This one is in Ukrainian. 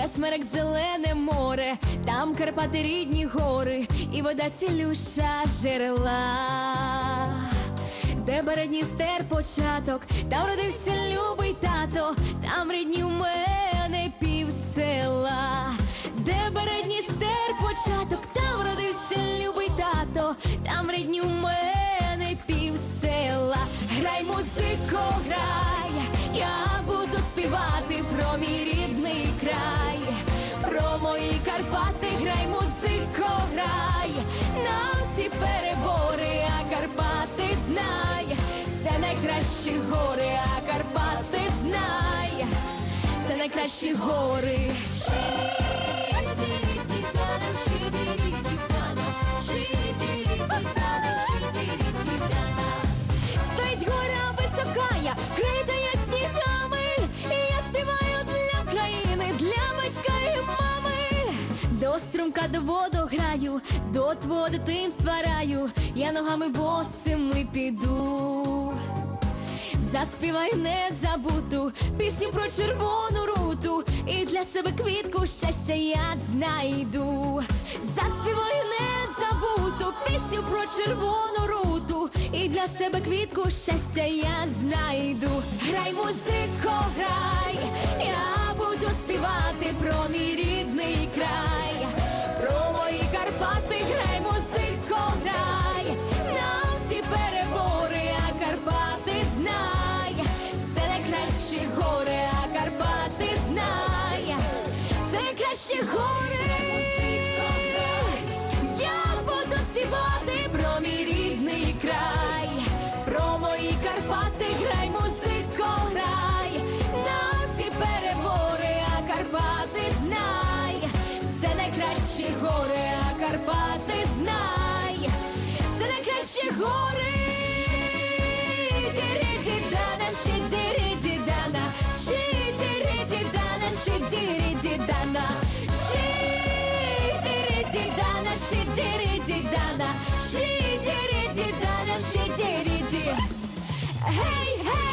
Де смерек зелене море, там Карпати рідні гори, і вода цілюща джерела, де бередністер початок, там родився люд. Початок, там родився любий тато, там рідні в мене пів села. Грай, музико, грай, я буду співати про мій рідний край, про мої Карпати, грай, музико, грай, на всі перебори, а Карпати знай, це найкращі гори, а Карпати знай, це найкращі гори. До до воду граю, до твого дитинства раю, я ногами босими піду. Заспівай незабуту пісню про червону руту, і для себе квітку щастя я знайду. Заспівай незабуту пісню про червону руту, і для себе квітку щастя я знайду. Грай, музико, грай, я буду співати про мій це найкращі гори, а Карпати знай, це найкращі гори. Я буду співати про мій рідний край, про мої Карпати, грай, музико, грай, на всі перебори, а Карпати знай, це найкращі гори, а Карпати знай, це найкращі гори. Ще дірі-ді. Гей, гей!